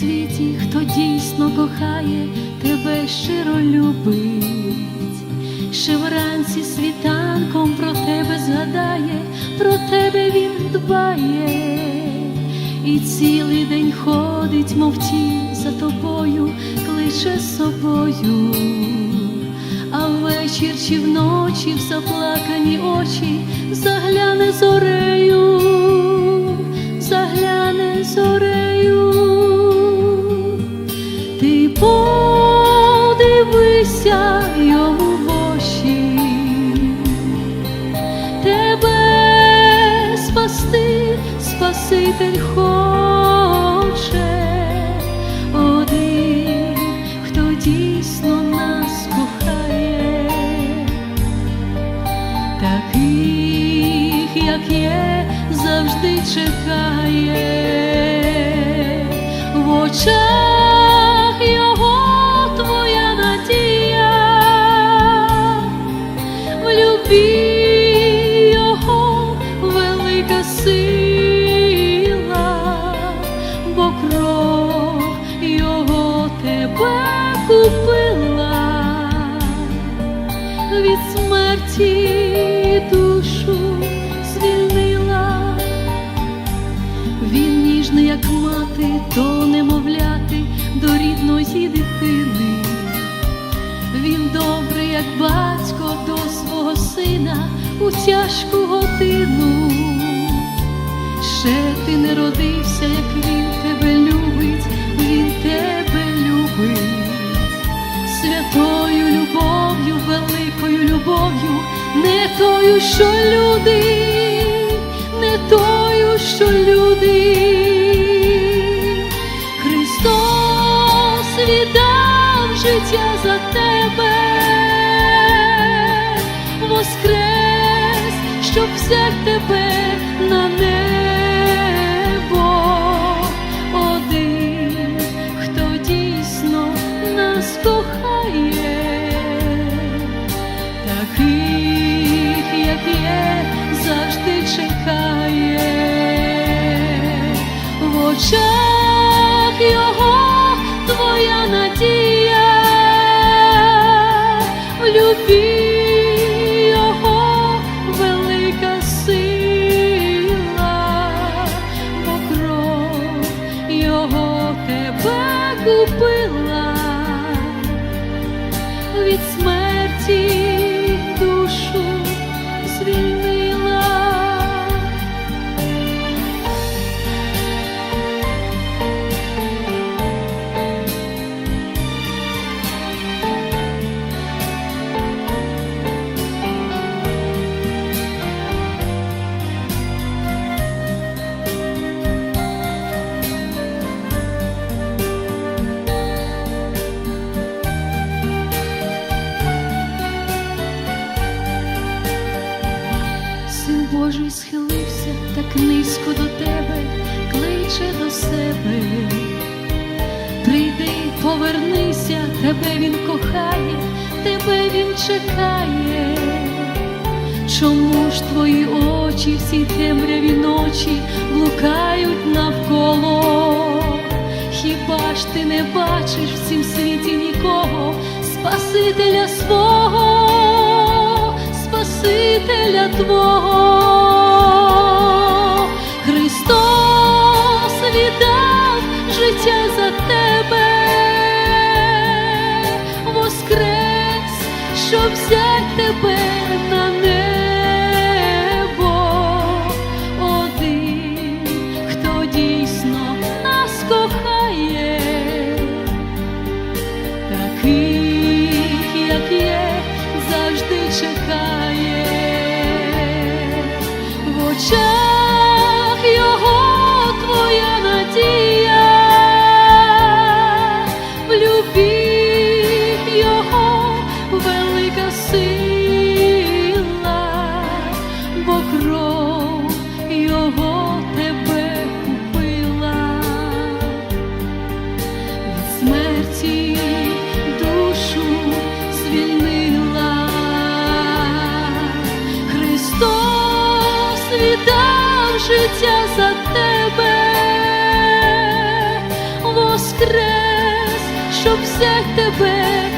Той, хто дійсно кохає, тебе щиро любить, ще вранці світанком про тебе згадає, про тебе він дбає, і цілий день ходить, мов тінь за тобою, кличе собою, а ввечір чи вночі в заплакані очі загляне зорею, спасти, Спаситель хоче, один, хто дійсно нас кохає, таких, як є, завжди чекає добрий, як батько до свого сина у тяжку годину. Ще ти не родився, як він тебе любить, він тебе любить святою любов'ю, великою любов'ю, не тою, що люди, не тою, що люди. Життя за тебе, воскрес, щоб взяти тебе на небо. Тебе тебе він кохає, тебе він чекає. Чому ж твої очі всі темряві ночі блукають навколо? Хіба ж ти не бачиш в цім світі нікого, Спасителя свого, Спасителя Твого? В життя за тебе, воскрес щоб взяти тебе.